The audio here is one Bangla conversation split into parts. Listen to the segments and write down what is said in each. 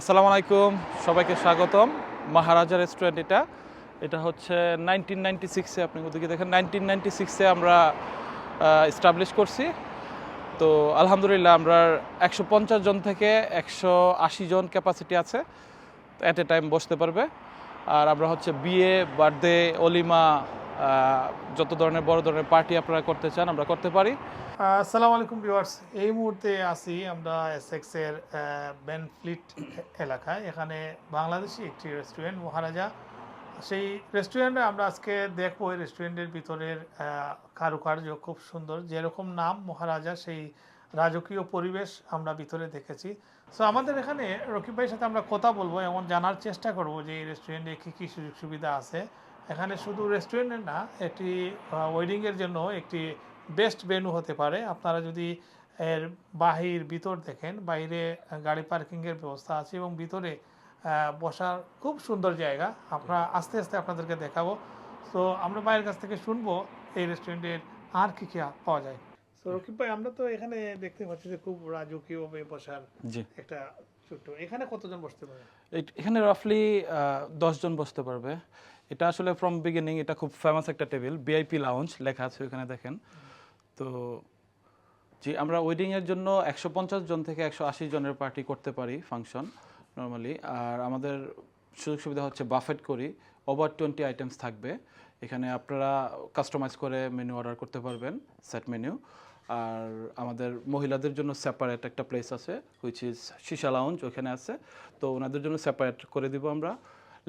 আসসালামু আলাইকুম, সবাইকে স্বাগতম। মহারাজা রেস্টুরেন্ট এটা এটা হচ্ছে নাইনটিন নাইনটি সিক্সে আপনি ওদিকে দেখেন নাইনটিন নাইনটি সিক্সে আমরা এস্টাবলিশ করছি। তো আলহামদুলিল্লাহ আমরা একশো পঞ্চাশ জন থেকে একশো আশি জন ক্যাপাসিটি আছে অ্যাট এ টাইম বসতে পারবে। আর আমরা হচ্ছে বিয়ে বার্থডে অলিমা যত ধরনের বড় ধরনের পার্টি আপনারা করতে চান, আমরা করতে পারি। আসসালামু আলাইকুম ভিউয়ার্স। এই মুহূর্তে আছি আমরা এসএক্স এর বেনফ্লিট এলাকায়। এখানে বাংলাদেশি একটি রেস্টুরেন্ট মহারাজা। সেই রেস্টুরেন্টে আমরা আজকে দেখব এই রেস্টুরেন্টের ভিতরের কারুকার্য খুব সুন্দর। যেরকম নাম মহারাজা, সেই রাজকীয় পরিবেশ আমরা ভিতরে দেখেছি। সো আমাদের এখানে রকিব ভাইয়ের সাথে আমরা কথা বলব এবং জানার চেষ্টা করব যে এই রেস্টুরেন্টে কী কী সুযোগ সুবিধা আছে। এখানে শুধু রেস্টুরেন্টে না একটি ওয়েডিংয়ের জন্য একটি বেস্ট ভেন্যু হতে পারে। আপনারা যদি এর বাহির ভিতর দেখেন বাইরে গাড়ি পার্কিংয়ের ব্যবস্থা আছে এবং ভিতরে বসার খুব সুন্দর জায়গা। আমরা আস্তে আস্তে আপনাদেরকে দেখাবো। তো আমরা বাইরের কাছ থেকে শুনব এই রেস্টুরেন্টের আর কি কি পাওয়া যায়। তো রকিব ভাই আমরা তো এখানে দেখতে পাচ্ছি যে খুব রাজকীয়ভাবে বসার একটা ছোট্ট। এখানে কতজন বসতে পারে এট- এখানে রাফলি দশজন বসতে পারবে। এটা আসলে ফ্রম বিগিনিং এটা খুব ফেমাস একটা টেবিল বিআইপি লাউঞ্জ লেখা আছে ওখানে দেখেন। তো জি আমরা ওয়েডিংয়ের জন্য একশো পঞ্চাশ জন থেকে একশো আশি জনের পার্টি করতে পারি ফাংশন নর্মালি আর আমাদের সুযোগ সুবিধা হচ্ছে বাফেট করি ওভার টোয়েন্টি আইটেমস থাকবে। এখানে আপনারা কাস্টমাইজ করে মেনু অর্ডার করতে পারবেন সেট মেনু আর আমাদের মহিলাদের জন্য সেপারেট একটা প্লেস আছে হুইচ ইজ শিশা লাউঞ্জ ওখানে আছে। তো ওনাদের জন্য সেপারেট করে দিব আমরা।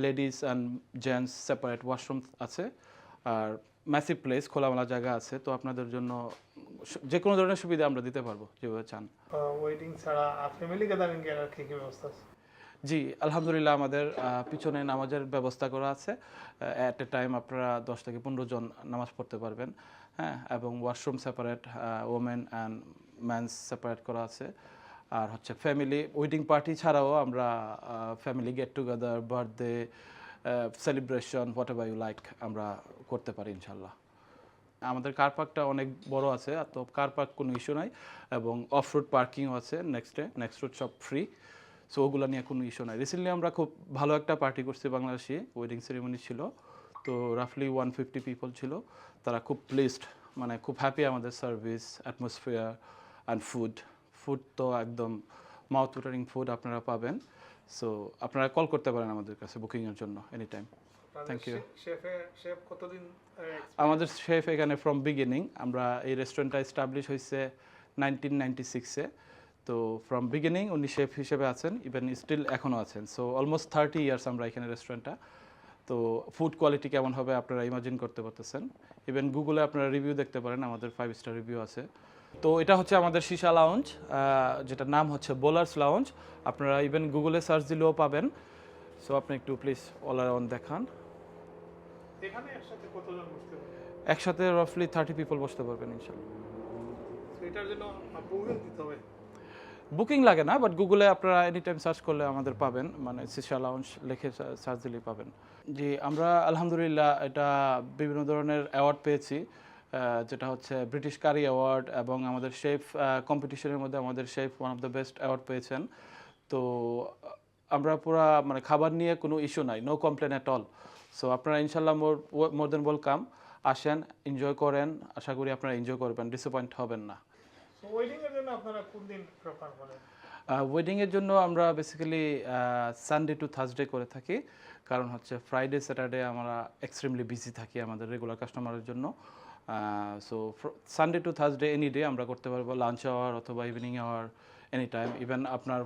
Ladies and gents separate washroom আছে আর ম্যাসিভ প্লেস খোলামেলা জায়গা আছে তো আপনাদের জন্য যে কোনো ধরনের সুবিধা আমরা দিতে পারব যেভাবে চান। ওয়েডিং ছাড়া ফ্যামিলি গ্যাদারিং এর কি কি ব্যবস্থা আছে? জি আলহামদুলিল্লাহ আমাদের পিছনে নামাজের ব্যবস্থা করা আছে। অ্যাট এ টাইম আপনারা দশ থেকে পনেরো জন নামাজ পড়তে পারবেন হ্যাঁ এবং washroom separate women and mans separate করা আছে। আর হচ্ছে ফ্যামিলি ওয়েডিং পার্টি ছাড়াও আমরা family get together birthday celebration whatever you like আমরা করতে পারি ইনশাল্লাহ আমাদের কার পার্কটা অনেক বড় আছে, তো কার পার্ক কোনো ইস্যু নাই এবং অফ রোড পার্কিংও আছে নেক্সটে নেক্সট রোড সব ফ্রি সো ওগুলো নিয়ে কোনো ইস্যু নাই। রিসেন্টলি আমরা খুব ভালো একটা পার্টি করছি বাংলাদেশে ওয়েডিং সেরিমনি ছিল। তো রাফলি ওয়ান ফিফটি পিপল ছিল। তারা খুব প্লেসড মানে খুব হ্যাপি আমাদের service atmosphere and food food তো একদম মাউথ ওয়াটারিং ফুড আপনারা পাবেন। সো আপনারা কল করতে পারেন আমাদের কাছে বুকিংয়ের জন্য এনি টাইম শেফ কতদিন আমাদের শেফ এখানে ফ্রম বিগিনিং আমরা এই রেস্টুরেন্টটা এস্টাবলিশ হয়েছে নাইনটিন নাইনটি সিক্সে তো ফ্রম বিগিনিং উনি শেফ হিসেবে আছেন ইভেন স্টিল এখনও আছেন। সো অলমোস্ট থার্টি ইয়ার্স আমরা এখানে রেস্টুরেন্টটা তো ফুড কোয়ালিটি কেমন হবে আপনারা ইমাজিন করতে পারতেছেন। ইভেন গুগলে আপনারা রিভিউ দেখতে পারেন আমাদের ফাইভ স্টার রিভিউ আছে। তো এটা হচ্ছে আমাদের সীসা লাউঞ্জ যেটার নাম হচ্ছে বোলার্স লাউঞ্জ আপনারা ইভেন গুগলে সার্চ দিলেও পাবেন। সো আপনি একটু প্লিজ অল অ্যারাউন্ড দেখান। একসাথে রাফলি থার্টি পিপল বসতে পারবেন ইনশাল্লাহ বুকিং লাগে না বাট গুগলে আপনারা এনি টাইম সার্চ করলে আমাদের পাবেন। মানে সিসা লাউঞ্জ লিখে সার্চ দিলেই পাবেন। জি আমরা আলহামদুলিল্লাহ এটা বিভিন্ন ধরনের অ্যাওয়ার্ড পেয়েছি। যেটা হচ্ছে ব্রিটিশ কারি অ্যাওয়ার্ড এবং আমাদের শেফ কম্পিটিশনের মধ্যে আমাদের chef one of the best award পেয়েছেন। তো আমরা পুরা মানে খাবার নিয়ে কোনো ইস্যু নাই no complain at all so আপনারা ইনশাল্লাহ মোর মোর দেন ওয়েলকাম আসেন এনজয় করেন আশা করি আপনারা এনজয় করবেন ডিসঅ্যাপয়েন্ট হবেন না। ওয়েডিংয়ের জন্য আমরা বেসিক্যালি সানডে টু থার্সডে করে থাকি। কারণ হচ্ছে ফ্রাইডে স্যাটারডে আমরা এক্সট্রিমলি বিজি থাকি আমাদের রেগুলার কাস্টমারের জন্য। So Sunday to Thursday any day আমরা করতে পারব লাঞ্চ আওয়ার অথবা evening hour any time even আপনার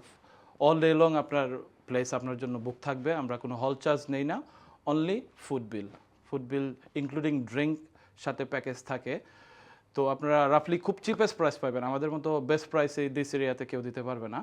অল ডে লং আপনার প্লেস আপনার জন্য বুক থাকবে, আমরা কোনো হল চার্জ নেই না only food bill food bill including drink সাথে প্যাকেজ থাকে। তো আপনারা রাফলি খুব চিপেস্ট প্রাইস পাবেন। আমাদের মতো বেস্ট প্রাইসে দিস এরিয়াতে কেউ দিতে পারবে না।